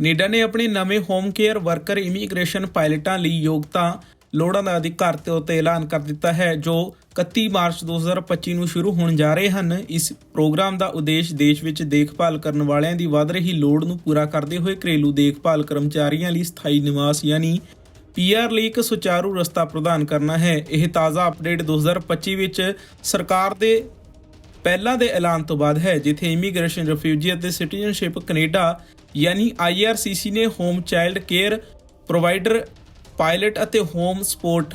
Canada ਨੇ ਆਪਣੇ ਨਵੇਂ ਹੋਮ ਕੇਅਰ ਵਰਕਰ ਇਮੀਗ੍ਰੇਸ਼ਨ ਪਾਇਲਟਾਂ ਲਈ ਯੋਗਤਾ ਲੋੜਾਂ ਦਾ ਅਧਿਕਾਰ ਤੇ ਉੱਤੇ ਐਲਾਨ ਕਰ ਦਿੱਤਾ ਹੈ, ਜੋ 31 ਮਾਰਚ 2025 ਨੂੰ ਸ਼ੁਰੂ ਹੋਣ ਜਾ ਰਹੇ ਹਨ। ਇਸ ਪ੍ਰੋਗਰਾਮ ਦਾ ਉਦੇਸ਼ ਦੇਸ਼ ਵਿੱਚ ਦੇਖਭਾਲ ਕਰਨ ਵਾਲਿਆਂ ਦੀ ਵੱਧ ਰਹੀ ਲੋੜ ਨੂੰ ਪੂਰਾ ਕਰਦੇ ਹੋਏ ਘਰੇਲੂ ਦੇਖਭਾਲ ਕਰਮਚਾਰੀਆਂ ਲਈ ਸਥਾਈ ਨਿਵਾਸ ਯਾਨੀ ਪੀਆਰ ਲਈ ਇੱਕ ਸੁਚਾਰੂ ਰਸਤਾ ਪ੍ਰਦਾਨ ਕਰਨਾ ਹੈ। ਇਹ ਤਾਜ਼ਾ ਅਪਡੇਟ 2025 ਵਿੱਚ ਸਰਕਾਰ ਦੇ ਪਹਿਲਾਂ ਦੇ ਐਲਾਨ ਤੋਂ ਬਾਅਦ ਹੈ, ਜਿੱਥੇ ਇਮੀਗ੍ਰੇਸ਼ਨ, ਰਿਫਿਊਜੀ ਅਤੇ ਸਿਟੀਜ਼ਨਸ਼ਿਪ ਕੈਨੇਡਾ ਯਾਨੀ IRCC ਨੇ home child care provider, pilot ਅਤੇ ਹੋਮ ਸਪੋਰਟ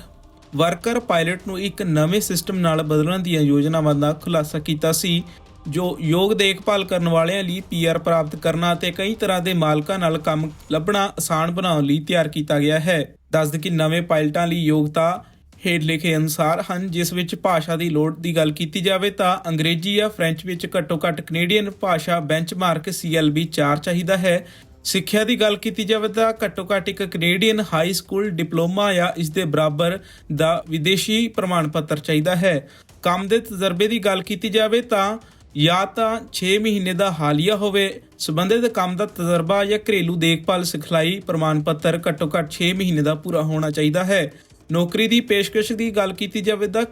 ਵਰਕਰ ਪਾਇਲਟ ਨੂੰ ਇੱਕ ਨਵੇਂ ਸਿਸਟਮ ਨਾਲ ਬਦਲਣ ਦੀਆਂ ਯੋਜਨਾਵਾਂ ਦਾ ਖੁਲਾਸਾ ਕੀਤਾ ਸੀ, ਜੋ ਯੋਗ ਦੇਖਭਾਲ ਕਰਨ ਵਾਲਿਆਂ ਲਈ ਪੀਆਰ ਪ੍ਰਾਪਤ ਕਰਨਾ ਅਤੇ ਕਈ ਤਰ੍ਹਾਂ ਦੇ ਮਾਲਕਾਂ ਨਾਲ ਕੰਮ ਲੱਭਣਾ ਆਸਾਨ ਬਣਾਉਣ ਲਈ ਤਿਆਰ ਕੀਤਾ ਗਿਆ ਹੈ। ਦੱਸਦੇ ਕਿ ਨਵੇਂ ਪਾਇਲਟਾਂ ਲਈ ਯੋਗਤਾ ਹੇਠ ਲਿਖੇ ਅਨੁਸਾਰ ਹਨ, ਜਿਸ ਵਿੱਚ ਭਾਸ਼ਾ ਦੀ ਲੋੜ ਦੀ ਗੱਲ ਕੀਤੀ ਜਾਵੇ ਤਾਂ ਅੰਗਰੇਜ਼ੀ ਜਾਂ ਫ੍ਰੈਂਚ ਵਿੱਚ ਘੱਟੋ-ਘੱਟ ਕੈਨੇਡੀਅਨ ਭਾਸ਼ਾ ਬੈਂਚਮਾਰਕ CLB 4 ਚਾਹੀਦਾ ਹੈ। ਸਿੱਖਿਆ ਦੀ ਗੱਲ ਕੀਤੀ ਜਾਵੇ ਤਾਂ ਘੱਟੋ-ਘੱਟ ਇੱਕ ਕੈਨੇਡੀਅਨ ਹਾਈ ਸਕੂਲ ਡਿਪਲੋਮਾ ਜਾਂ ਇਸ ਦੇ ਬਰਾਬਰ ਦਾ ਵਿਦੇਸ਼ੀ ਪ੍ਰਮਾਣ ਪੱਤਰ ਚਾਹੀਦਾ ਹੈ। ਕੰਮ ਦੇ ਤਜਰਬੇ ਦੀ ਗੱਲ ਕੀਤੀ ਜਾਵੇ ਤਾਂ ਜਾਂ ਤਾਂ 6 ਮਹੀਨੇ ਦਾ ਹਾਲੀਆ ਹੋਵੇ, ਸਬੰਧਿਤ ਕੰਮ ਦਾ ਤਜਰਬਾ ਜਾਂ ਘਰੇਲੂ ਦੇਖਭਾਲ ਸਿਖਲਾਈ ਪ੍ਰਮਾਣ ਪੱਤਰ ਘੱਟੋ-ਘੱਟ 6 ਮਹੀਨੇ ਦਾ ਪੂਰਾ ਹੋਣਾ ਚਾਹੀਦਾ ਹੈ। ਨੌਕਰੀ ਦੀ ਪੇਸ਼ਕਸ਼ ਦੀ ਗੱਲ ਕੀਤੀ ਜਾਵੇ ਤਾਂ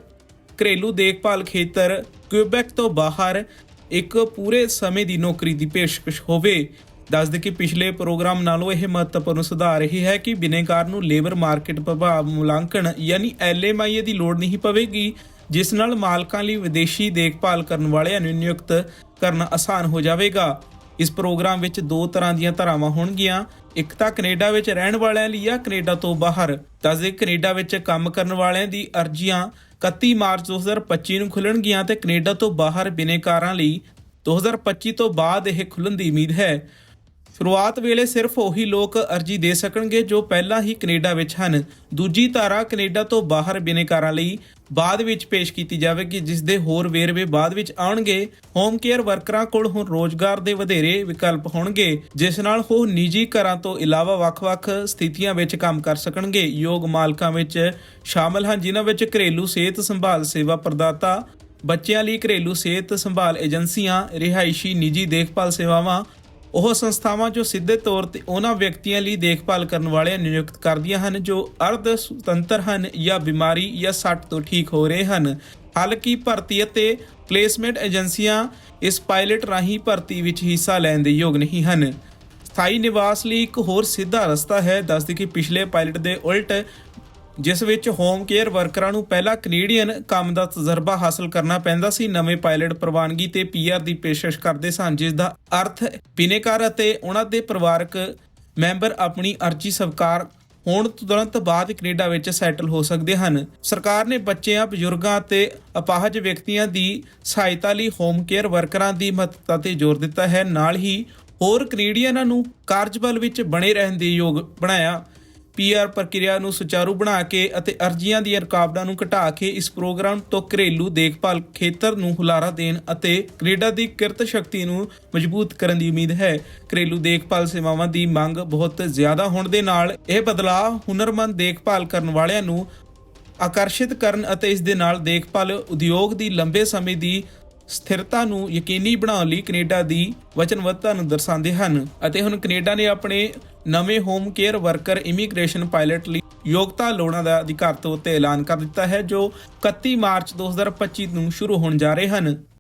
ਘਰੇਲੂ ਦੇਖਭਾਲ ਖੇਤਰ ਕਿਊਬੈਕ ਤੋਂ ਬਾਹਰ ਇੱਕ ਪੂਰੇ ਸਮੇਂ ਦੀ ਨੌਕਰੀ ਦੀ ਪੇਸ਼ਕਸ਼ ਹੋਵੇ। ਦੱਸਦੇ ਕਿ ਪਿਛਲੇ ਪ੍ਰੋਗਰਾਮ ਨਾਲੋਂ ਇਹ ਮਹੱਤਵਪੂਰਨ ਸੁਧਾਰ ਰਹੀ ਹੈ ਕਿ ਬਿਨੇਕਾਰ ਨੂੰ ਲੇਬਰ ਮਾਰਕੀਟ ਪ੍ਰਭਾਵ ਮੁਲਾਂਕਣ ਯਾਨੀ ਐਲਐਮਆਈ ਦੀ ਲੋੜ ਨਹੀਂ ਪਵੇਗੀ, ਜਿਸ ਨਾਲ ਮਾਲਕਾਂ ਲਈ ਵਿਦੇਸ਼ੀ ਦੇਖਭਾਲ ਕਰਨ ਵਾਲਿਆਂ ਨੂੰ ਨਿਯੁਕਤ ਕਰਨਾ ਆਸਾਨ ਹੋ ਜਾਵੇਗਾ। ਇਸ ਪ੍ਰੋਗਰਾਮ ਵਿੱਚ ਦੋ ਤਰ੍ਹਾਂ ਦੀਆਂ ਧਾਰਾਵਾਂ ਹੋਣਗੀਆਂ। ਇੱਕ ਤਾਂ ਕੈਨੇਡਾ ਵਿੱਚ ਰਹਿਣ ਵਾਲਿਆਂ ਲਈ ਆ, ਕੈਨੇਡਾ ਤੋਂ ਬਾਹਰ। ਦੱਸਦੇ ਕੈਨੇਡਾ ਵਿੱਚ ਕੰਮ ਕਰਨ ਵਾਲਿਆਂ ਦੀ ਅਰਜ਼ੀਆਂ 31 ਮਾਰਚ 2025 ਨੂੰ ਖੁੱਲਣਗੀਆਂ ਤੇ ਕੈਨੇਡਾ ਤੋਂ ਬਾਹਰ ਬਿਨੇਕਾਰਾਂ ਲਈ 2025 ਤੋਂ ਬਾਅਦ ਇਹ ਖੁੱਲਣ ਦੀ ਉਮੀਦ ਹੈ। ਸ਼ੁਰੂਆਤ ਵੇਲੇ ਸਿਰਫ ਉਹੀ ਲੋਕ ਅਰਜ਼ੀ ਦੇ ਸਕਣਗੇ ਜੋ ਪਹਿਲਾਂ ਹੀ ਕੈਨੇਡਾ ਵਿੱਚ ਹਨ। ਦੂਜੀ ਧਾਰਾ ਕੈਨੇਡਾ ਤੋਂ ਬਾਹਰ ਬਿਨੇਕਾਰਾਂ ਲਈ ਬਾਅਦ ਵਿੱਚ ਪੇਸ਼ ਕੀਤੀ ਜਾਵੇਗੀ, ਜਿਸ ਦੇ ਹੋਰ ਵੇਰਵੇ ਬਾਅਦ ਵਿੱਚ ਆਉਣਗੇ। ਹੋਮ ਕੇਅਰ ਵਰਕਰਾਂ ਕੋਲ ਹੁਣ ਰੋਜ਼ਗਾਰ ਦੇ ਵਧੇਰੇ ਵਿਕਲਪ ਹੋਣਗੇ, ਜਿਸ ਨਾਲ ਉਹ ਨਿੱਜੀ ਘਰਾਂ ਤੋਂ ਇਲਾਵਾ ਵੱਖ-ਵੱਖ ਸਥਿਤੀਆਂ ਵਿੱਚ ਕੰਮ ਕਰ ਸਕਣਗੇ। ਯੋਗ ਮਾਲਕਾਂ ਵਿੱਚ ਸ਼ਾਮਲ ਹਨ, ਜਿਨ੍ਹਾਂ ਵਿੱਚ ਘਰੇਲੂ ਸਿਹਤ ਸੰਭਾਲ ਸੇਵਾ ਪ੍ਰਦਾਤਾ, ਬੱਚਿਆਂ ਲਈ ਘਰੇਲੂ ਸਿਹਤ ਸੰਭਾਲ ਏਜੰਸੀਆਂ, ਰਿਹਾਇਸ਼ੀ ਨਿੱਜੀ ਦੇਖਭਾਲ ਸੇਵਾਵਾਂ ਉਹ ਸੰਸਥਾਵਾਂ ਜੋ ਸਿੱਧੇ ਤੌਰ ਤੇ ਉਹਨਾਂ ਵਿਅਕਤੀਆਂ ਲਈ ਦੇਖਭਾਲ ਕਰਨ ਵਾਲਿਆਂ ਨਿਯੁਕਤ ਕਰਦੀਆਂ ਹਨ, ਜੋ ਅਰਧ ਸੁਤੰਤਰ ਹਨ ਜਾਂ ਬਿਮਾਰੀ ਜਾਂ ਸੱਟ ਤੋਂ ਠੀਕ ਹੋ ਰਹੇ ਹਨ। ਹਾਲਾਂਕਿ ਭਰਤੀ ਅਤੇ ਪਲੇਸਮੈਂਟ ਏਜੰਸੀਆਂ ਇਸ ਪਾਇਲਟ ਰਾਹੀਂ ਭਰਤੀ ਵਿੱਚ ਹਿੱਸਾ ਲੈਣ ਦੇ ਯੋਗ ਨਹੀਂ ਹਨ। ਸਥਾਈ ਨਿਵਾਸ ਲਈ ਇੱਕ ਹੋਰ ਸਿੱਧਾ ਰਸਤਾ ਹੈ, ਦੱਸਦੀ ਕਿ ਪਿਛਲੇ ਪਾਇਲਟ ਦੇ ਉਲਟ ਜਿਸ ਵਿੱਚ ਹੋਮ ਕੇਅਰ ਵਰਕਰਾਂ ਨੂੰ ਪਹਿਲਾਂ ਕੈਨੇਡੀਅਨ ਕੰਮ ਦਾ ਤਜਰਬਾ ਹਾਸਲ ਕਰਨਾ ਪੈਂਦਾ ਸੀ, ਨਵੇਂ ਪਾਇਲਟ ਪ੍ਰਵਾਨਗੀ ਤੇ ਪੀਆਰ ਦੀ ਪੇਸ਼ਕਸ਼ ਕਰਦੇ ਸਨ, ਜਿਸ ਦਾ ਅਰਥ ਬਿਨੇਕਾਰ ਅਤੇ ਉਹਨਾਂ ਦੇ ਪਰਿਵਾਰਕ ਮੈਂਬਰ ਆਪਣੀ ਅਰਜ਼ੀ ਸਵੀਕਾਰ ਹੋਣ ਤੋਂ ਤੁਰੰਤ ਬਾਅਦ ਕੈਨੇਡਾ ਵਿੱਚ ਸੈਟਲ ਹੋ ਸਕਦੇ ਹਨ। ਸਰਕਾਰ ਨੇ ਬੱਚਿਆਂ, ਬਜ਼ੁਰਗਾਂ ਅਤੇ ਅਪਾਹਜ ਵਿਅਕਤੀਆਂ ਦੀ ਸਹਾਇਤਾ ਲਈ ਹੋਮ ਕੇਅਰ ਵਰਕਰਾਂ ਦੀ ਮਹੱਤਤਾ ਤੇ ਜ਼ੋਰ ਦਿੱਤਾ ਹੈ। ਨਾਲ ਹੀ ਹੋਰ ਕੈਨੇਡੀਅਨਾਂ ਨੂੰ ਕਾਰਜਬਲ ਵਿੱਚ ਬਣੇ ਰਹਿਣ ਦੇ ਯੋਗ ਬਣਾਇਆ ਪੀਆਰ ਪ੍ਰਕਿਰਿਆ ਨੂੰ ਸੁਚਾਰੂ ਬਣਾ ਕੇ ਅਤੇ ਅਰਜ਼ੀਆਂ ਦੀਆਂ ਰੁਕਾਵਟਾਂ ਨੂੰ ਘਟਾ ਕੇ ਇਸ ਪ੍ਰੋਗਰਾਮ ਤੋਂ ਘਰੇਲੂ ਦੇਖਭਾਲ ਖੇਤਰ ਨੂੰ ਹੁਲਾਰਾ ਦੇਣ ਅਤੇ ਕੈਨੇਡਾ ਦੀ ਕਿਰਤ ਸ਼ਕਤੀ ਨੂੰ ਮਜ਼ਬੂਤ ਕਰਨ ਦੀ ਉਮੀਦ ਹੈ। ਘਰੇਲੂ ਦੇਖਭਾਲ ਸੇਵਾਵਾਂ ਦੀ ਮੰਗ ਬਹੁਤ ਜ਼ਿਆਦਾ ਹੋਣ ਦੇ ਨਾਲ ਇਹ ਬਦਲਾਅ ਹੁਨਰਮੰਦ ਦੇਖਭਾਲ ਕਰਨ ਵਾਲਿਆਂ ਨੂੰ ਆਕਰਸ਼ਿਤ ਕਰਨ ਅਤੇ ਇਸ ਦੇ ਨਾਲ ਦੇਖਭਾਲ ਉਦਯੋਗ ਦੀ ਲੰਬੇ ਸਮੇਂ ਦੀ ਸਥਿਰਤਾ ਨੂੰ ਯਕੀਨੀ ਬਣਾਉਣ ਲਈ ਕੈਨੇਡਾ ਦੀ ਵਚਨਬੱਧਤਾ ਨੂੰ ਦਰਸਾਉਂਦੇ ਹਨ। ਅਤੇ ਹੁਣ ਕੈਨੇਡਾ ਨੇ ਆਪਣੇ ਨਵੇਂ home care worker immigration pilot ਲਈ ਯੋਗਤਾ ਲੋੜਾਂ ਦਾ ਅਧਿਕਾਰ ਤੌਰ ਤੇ ਐਲਾਨ ਕਰ ਦਿੱਤਾ ਹੈ, ਜੋ 31 ਮਾਰਚ 2025 ਨੂੰ ਸ਼ੁਰੂ ਹੋਣ ਜਾ ਰਹੇ ਹਨ।